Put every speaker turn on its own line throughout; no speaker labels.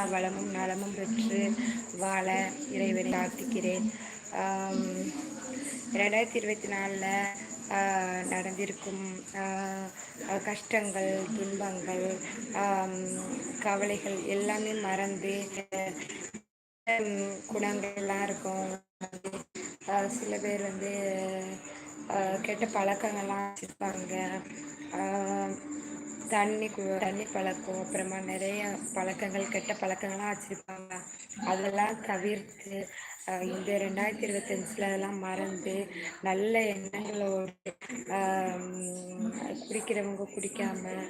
எல்லா வளமும் நலமும் பெற்று வாழ இறைவனை பிரார்த்திக்கிறேன். ரெண்டாயிரத்தி இருபத்தி நாலில் நடந்திருக்கும் கஷ்டங்கள் துன்பங்கள் கவலைகள் எல்லாமே மறந்து குணங்கள்லாம் இருக்கும். சில பேர் வந்து கெட்ட பழக்கங்கள்லாம் வச்சுருப்பாங்க. தண்ணி கு தண்ணி பழக்கம் அப்புறமா நிறைய பழக்கங்கள் கெட்ட பழக்கங்கள்லாம் வச்சுருப்பாங்க. அதெல்லாம் தவிர்த்து இந்த ரெண்டாயிரத்தி இருபத்தஞ்சில் அதெல்லாம் மறந்து நல்ல எண்ணங்களோடு குடிக்கிறவங்க குடிக்காமல்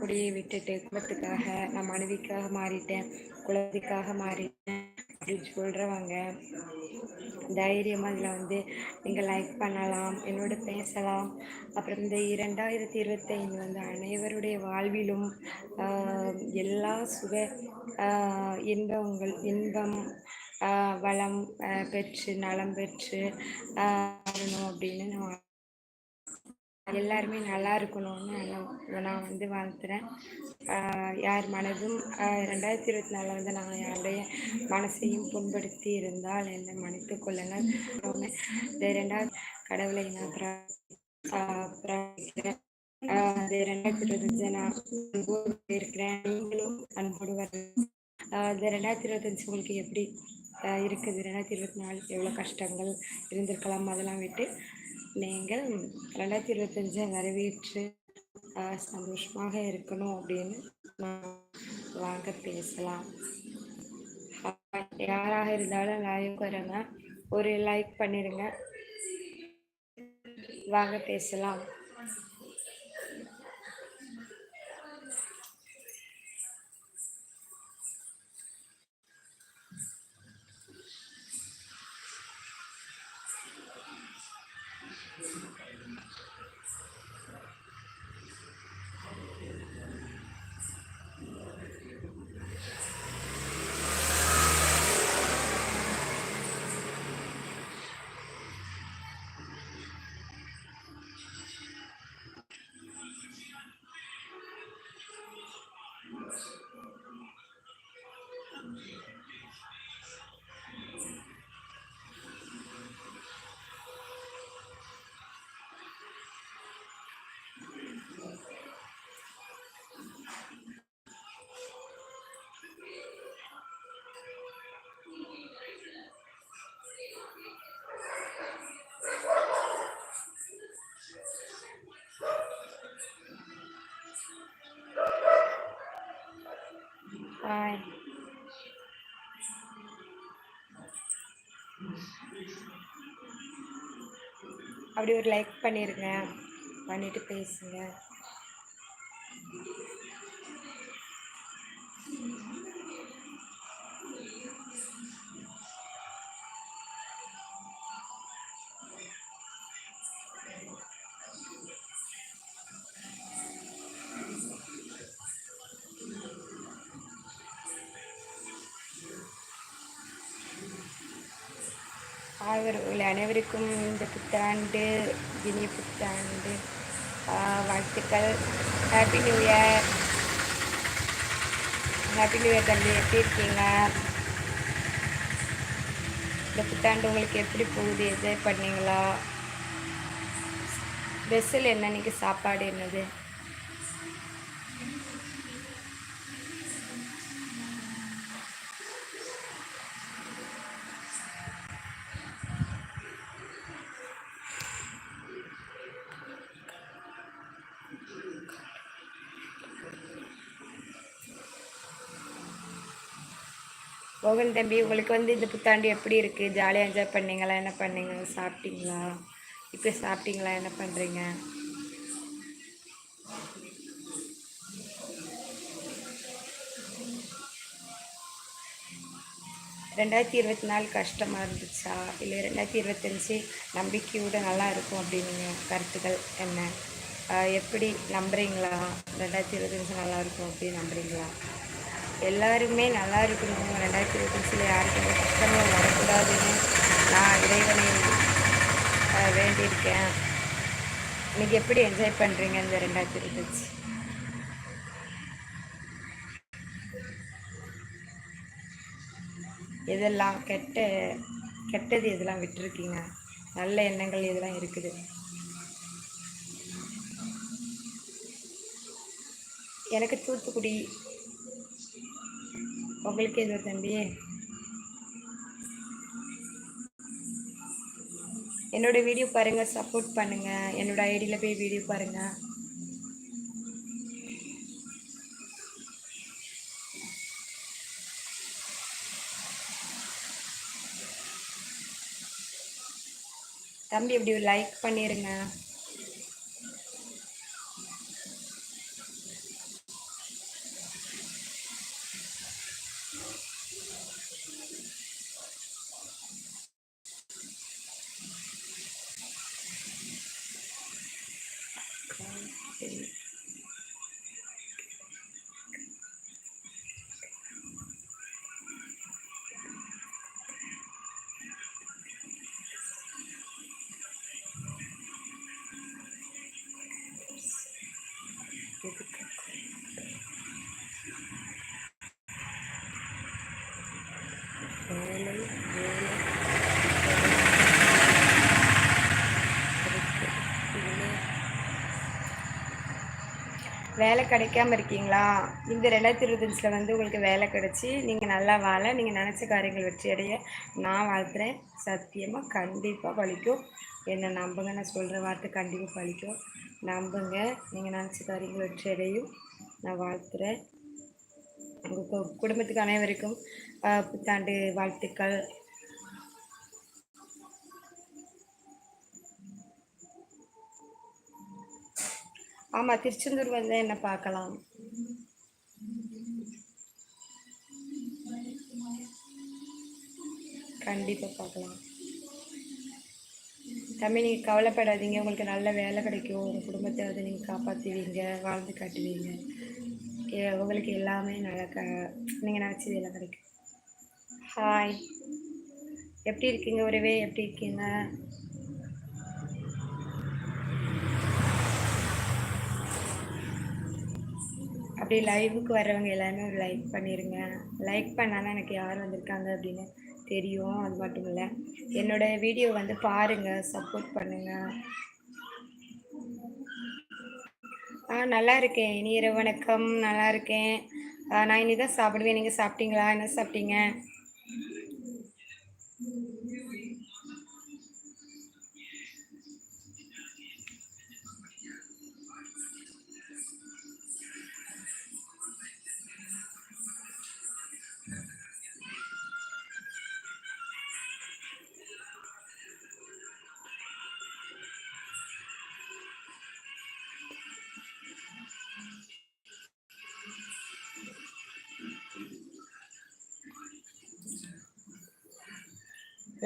குடியை விட்டுட்டு குடும்பத்துக்காக நான் மனைவிக்காக மாறிட்டேன் குழந்தைக்காக மாறிட்டேன் அப்படின்னு சொல்கிறவங்க தைரியமாக இதில் வந்து நீங்கள் லைக் பண்ணலாம் என்னோட பேசலாம். அப்புறம் இந்த இரண்டாயிரத்தி இருபத்தைந்து வந்து அனைவருடைய வாழ்விலும் எல்லா சுக இன்பங்கள் இன்பம் வளம் பெற்று நலம் பெற்று அப்படின்னு நான் எல்லாருமே நல்லா இருக்கணும்னு நான் வந்து வாழ்த்துறேன். யார் மனதும் ரெண்டாயிரத்தி இருபத்தி நாலில் வந்து நான் யாருடைய மனசையும் புண்படுத்தி இருந்தால் என்னை மன்னித்து கொள்ளுங்கள். இந்த ரெண்டாவது கடவுளை நான் பிரார்த்திக்கிறேன். அது ரெண்டாயிரத்தி இருபத்தஞ்சு நான் இருக்கிறேன். நீங்களும் அன்போடு வரணும். இந்த ரெண்டாயிரத்தி இருபத்தஞ்சு உங்களுக்கு எப்படி இருக்குது ரெண்டாயிரத்தி இருபத்தி நாலு எவ்வளோ கஷ்டங்கள் இருந்திருக்கலாம் அதெல்லாம் விட்டு நீங்கள் ரெண்டாயிரத்தி இருபத்தஞ்சை வரவேற்று சந்தோஷமாக இருக்கணும் அப்படின்னு நான் வாங்க பேசலாம். யாராக இருந்தாலும் லைவ் வரங்க ஒரு லைக் பண்ணிடுங்க வாங்க பேசலாம். ஹாய் அப்படி ஒரு லைக் பண்ணிடுங்க பண்ணிவிட்டு பேசுங்க. அவர்கள் அனைவருக்கும் இந்த புத்தாண்டு இனிய புத்தாண்டு வாழ்த்துக்கள். Happy new year happy new year தம்பி எப்படி இருக்கீங்க? இந்த புத்தாண்டு உங்களுக்கு எப்படி போகுது? என்ஜாய் பண்ணீங்களா? ஸ்பெஷல் என்ன? இன்றைக்கி சாப்பாடு என்னது? மோகன் தம்பி உங்களுக்கு வந்து இந்த புத்தாண்டு எப்படி இருக்குது ஜாலியாக என்ஜாய் பண்ணீங்களா? என்ன பண்ணீங்க? சாப்பிட்டீங்களா? இப்போ சாப்பிட்டீங்களா? என்ன பண்ணுறீங்க ரெண்டாயிரத்தி இருபத்தி நாலு கஷ்டமாக இருந்துச்சா? இல்லை ரெண்டாயிரத்தி இருபத்தஞ்சி நம்பிக்கையோடு நல்லா இருக்கும் அப்படின்னு கருத்துக்கள் என்ன? எப்படி நம்புறீங்களா? ரெண்டாயிரத்தி இருபத்தஞ்சி நல்லா இருக்கும் அப்படின்னு நம்புறீங்களா? எல்லாருமே நல்லா இருக்கணும் ரெண்டாயிரத்தி இருபத்தஞ்சில் யாருக்குமே கஷ்டமும் வரக்கூடாதுன்னு நான் இறைவனை வேண்டியிருக்கேன். நீங்கள் எப்படி என்ஜாய் பண்ணுறீங்க இந்த ரெண்டாயிரத்தி இருபத்தஞ்சி? எதெல்லாம் கெட்ட கெட்டது எதெல்லாம் விட்டுருக்கீங்க? நல்ல எண்ணங்கள் இதெல்லாம் இருக்குது? எனக்கு தூத்துக்குடி உங்களுக்கு எது தம்பி? என்னோட வீடியோ பாருங்க சப்போர்ட் பண்ணுங்க. என்னோட ஐடியில் போய் வீடியோ பாருங்க. தம்பி இப்படி லைக் பண்ணிடுங்க வேலை கிடைக்காம இருக்கீங்களா? இந்த ரெண்டாயிரத்தி இருபத்தஞ்சில் வந்து உங்களுக்கு வேலை கிடைச்சி நீங்கள் நல்லா வாழ நீங்கள் நினச்ச காரியங்கள் வெற்றி அடைய நான் வாழ்த்துறேன். சத்தியமாக கண்டிப்பாக பழிக்கும் என்னை நம்புங்க நான் சொல்கிற வார்த்தை கண்டிப்பாக பழிக்கும் நம்புங்க நீங்கள் நினச்ச காரியங்கள் வெற்றி அடையும். நான் வாழ்த்துறேன். உங்கள் குடும்பத்துக்கு அனைவருக்கும் புத்தாண்டு வாழ்த்துக்கள். ஆமாம் திருச்செந்தூர் வந்து என்ன பார்க்கலாம்? கண்டிப்பாக பார்க்கலாம். தம்பி நீங்கள் கவலைப்படாதீங்க. உங்களுக்கு நல்ல வேலை கிடைக்கும். உங்கள் குடும்பத்தை வந்து நீங்கள் காப்பாற்றுவீங்க வாழ்ந்து காட்டுவீங்க. உங்களுக்கு எல்லாமே நல்லா க நீங்கள் நினச்சது எல்லாம் கிடைக்கும். ஹாய் எப்படி இருக்கீங்க? ஒருவே எப்படி இருக்கீங்க? அப்படி லைவுக்கு வரவங்க எல்லாருமே ஒரு லைக் பண்ணிடுங்க லைக் பண்ணால் எனக்கு யார் வந்திருக்காங்க அப்படின்னு தெரியும். அது மட்டும் இல்லை. என்னோடய வீடியோ வந்து பாருங்கள் சப்போர்ட் பண்ணுங்கள் ஆ நல்லா இருக்கேன். இனி இரவு வணக்கம். நல்லா இருக்கேன். நான் இனி தான் சாப்பிடுவேன். நீங்கள் சாப்பிட்டீங்களா? என்ன சாப்பிட்டீங்க?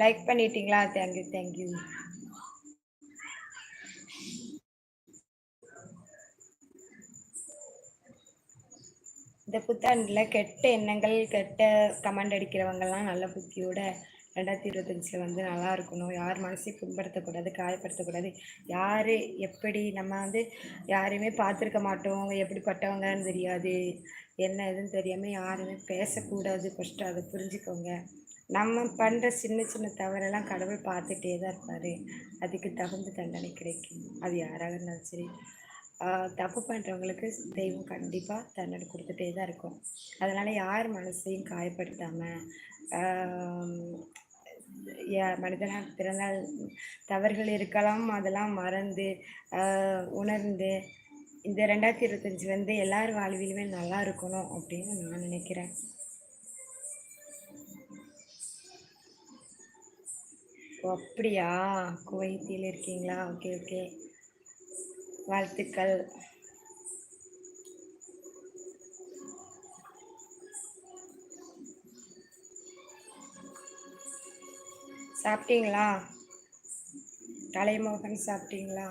லைக் பண்ணிட்டீங்களா தேங்க்யூ தேங்க்யூ இந்த புத்தாண்டில் கெட்ட எண்ணங்கள் கெட்ட கமெண்ட் அடிக்கிறவங்கெல்லாம் நல்ல புத்தியோட ரெண்டாயிரத்தி இருபத்தஞ்சில் வந்து நல்லா இருக்கணும். யார் மனசையும் புண்படுத்தக்கூடாது காயப்படுத்தக்கூடாது. யார் எப்படி நம்ம வந்து யாரையுமே பார்த்துருக்க மாட்டோம் எப்படிப்பட்டவங்கன்னு தெரியாது. என்ன எதுன்னு தெரியாமல் யாருமே பேசக்கூடாது ஃபஸ்ட்டு அதை புரிஞ்சுக்கோங்க. நம்ம பண்ணுற சின்ன சின்ன தவறெல்லாம் கடவுள் பார்த்துட்டே தான் இருப்பார். அதுக்கு தகுந்த தண்டனை கிடைக்கும். அது யாராக இருந்தாலும் சரி. தப்பு பண்ணுறவங்களுக்கு தெய்வம் கண்டிப்பாக தண்டனை கொடுத்துட்டே தான் இருக்கும். அதனால் யார் மனசையும் காயப்படுத்தாமல் மனிதனாக பிறந்தால் தவறுகள் இருக்கலாம் அதெல்லாம் மறந்து உணர்ந்து இந்த ரெண்டாயிரத்தி இருபத்தஞ்சி வந்து எல்லார் வாழ்விலுமே நல்லா இருக்கணும் அப்படின்னு நான் நினைக்கிறேன். ஓ அப்படியா? குவைத்தில் இருக்கீங்களா? Okay okay. வாழ்த்துக்கள். சாப்பிட்டீங்களா? கலைமோகன் சாப்பிட்டீங்களா?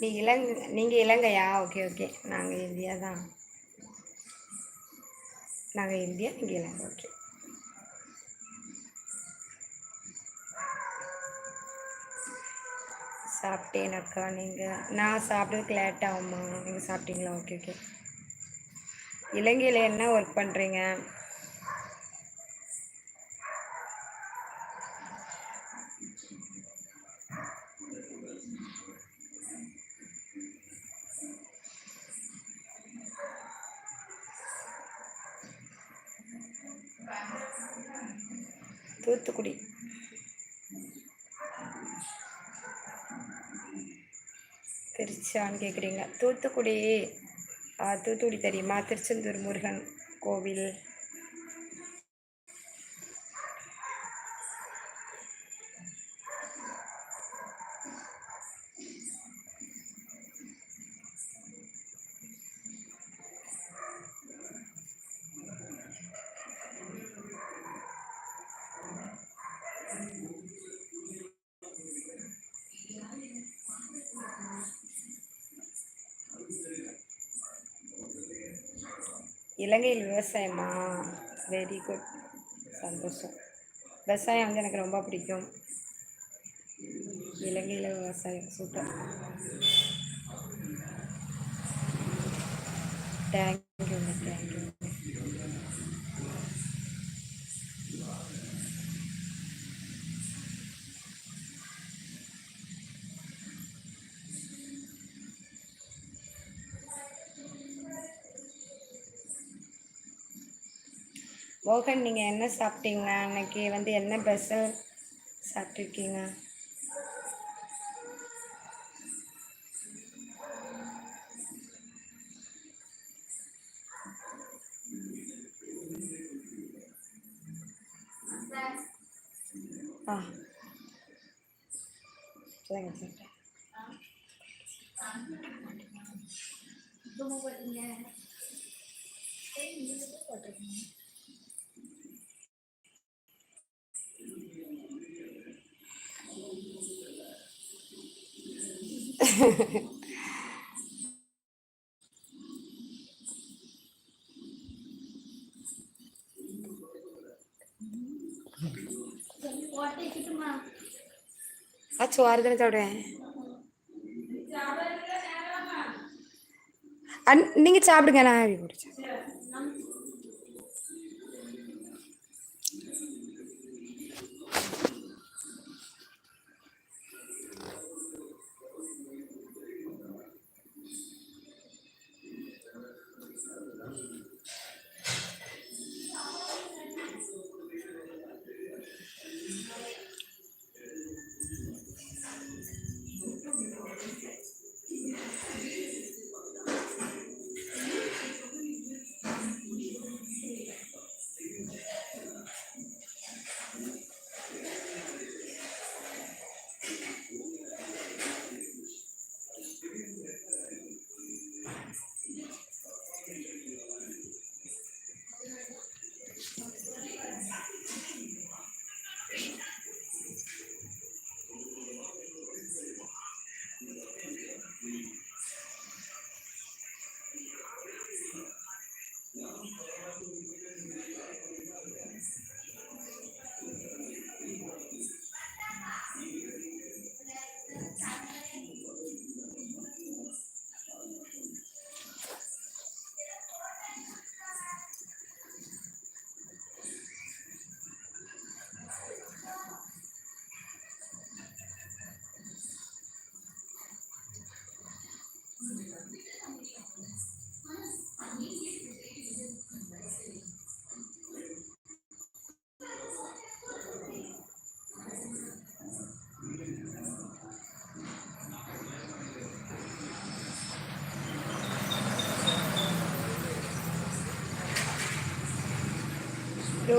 நீ இலங்கை நீங்கள் இலங்கையா? ஓகே ஓகே நாங்கள் இந்தியா தான். நாங்கள் இந்தியா நீங்கள் இலங்கை. ஓகே சாப்பிட்டேன் அக்கா நீங்கள் நான் சாப்பிட்றதுக்கு லேட் ஆகுமா நீங்கள் சாப்பிட்டீங்களா? ஓகே ஓகே இலங்கையில் என்ன ஒர்க் பண்ணுறீங்க திருச்சான்னு கேட்குறீங்க தூத்துக்குடி. தூத்துக்குடி தெரியுமா? திருச்செந்தூர் முருகன் கோவில். இலங்கையில் விவசாயமா? வெரி குட் சந்தோஷம். விவசாயம் வந்து எனக்கு ரொம்ப பிடிக்கும். இலங்கையில் விவசாயம் சூப்பர் தேங்க் மோகன் நீங்கள் என்ன சாப்பிட்டீங்க? அன்னைக்கு வந்து என்ன பெஸ்ஸல் சாப்பிட்ருக்கீங்க ആ ചോരത്തിന് ചവിടെ நீங்கள் சாப்பிடுங்க நான் ஆவி குடிச்சேன்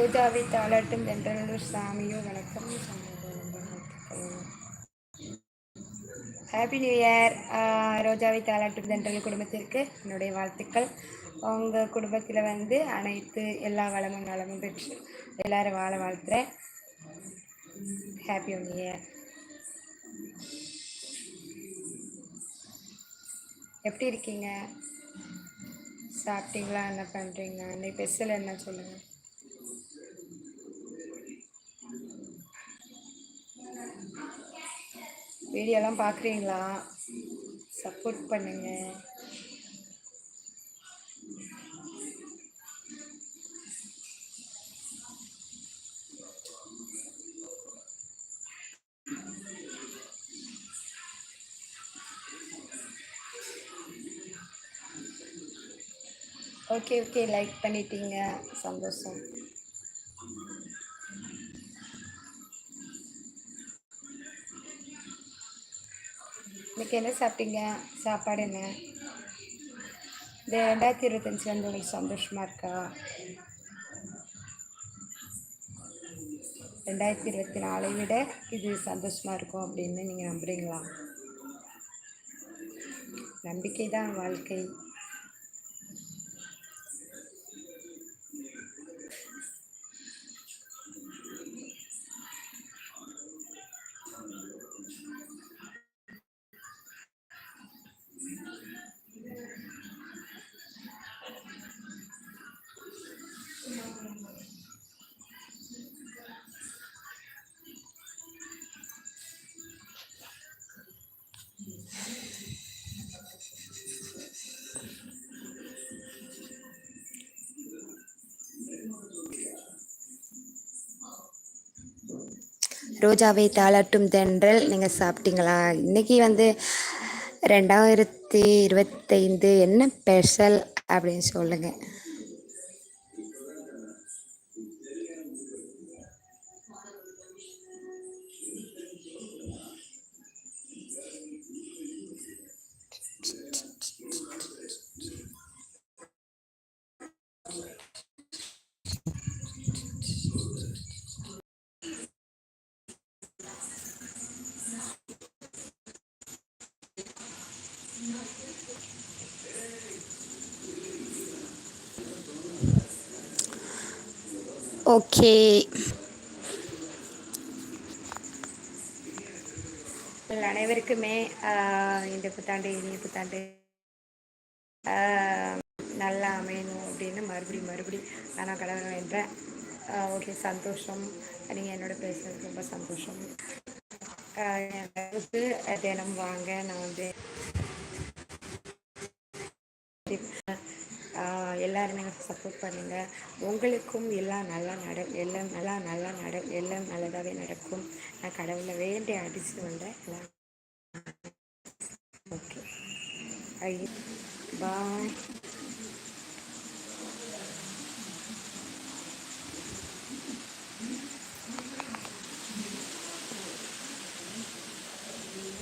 ரோஜாவை தாளாட்டும் தென்றலூர் சாமியோ வணக்கம் ஹாப்பி நியூ இயர் ரோஜாவை தாளாட்டும் தென்றல் குடும்பத்திற்கு என்னுடைய வாழ்த்துக்கள் உங்கள் குடும்பத்தில் வந்து அனைத்து எல்லா வளமும் நலமும் பெற்று எல்லாரும் வாழ வாழ்த்துறேன் ஹாப்பி நியூ இயர் எப்படி இருக்கீங்க சாப்பிட்டீங்களா என்ன பண்ணுறீங்க இன்னைக்கு ஸ்பெஷல் என்ன சொல்லுங்கள் வீடியோலாம் பார்க்குறீங்களா? சப்போர்ட் பண்ணுங்கள் ஓகே ஓகே லைக் பண்ணிட்டீங்க. சந்தோஷம். இன்றைக்கி என்ன சாப்பிட்டீங்க? சாப்பாடு என்ன? இந்த ரெண்டாயிரத்தி இருபத்தஞ்சி வந்து உங்களுக்கு சந்தோஷமாக இருக்கா? ரெண்டாயிரத்தி இருபத்தி நாலை விட இது சந்தோஷமாக இருக்கும் அப்படின்னு நீங்கள் நம்புறீங்களா? நம்பிக்கை தான் வாழ்க்கை. ரோஜாவை தாளாட்டும் தென்றல். நீங்கள் சாப்பிட்டீங்களா? இன்றைக்கி வந்து ரெண்டாயிரத்தி இருபத்தைந்து என்ன ஸ்பெஷல் அப்படின்னு சொல்லுங்கள் ஓகே. அனைவருக்குமே இந்த புத்தாண்டு இனிய புத்தாண்டு நல்லா அமையணும் அப்படின்னு மறுபடியும் மறுபடியும் நான் கடவுள் வேண்டேன் ஓகே சந்தோஷம். நீங்கள் என்னோட பேசுறது ரொம்ப சந்தோஷம். தினம் வாங்க நான் வந்து எல்லாருமே எனக்கு சப்போர்ட் பண்ணுங்கள் உங்களுக்கும் எல்லாம் நல்லா நட எல்லாம் நல்லா நல்லா நட எல்லாம் நல்லதாகவே நடக்கும். நான் கடவுளை வேண்டிய அடிச்சு வந்தேன். எல்லாம் ஓகே. ஐயோ பாய்.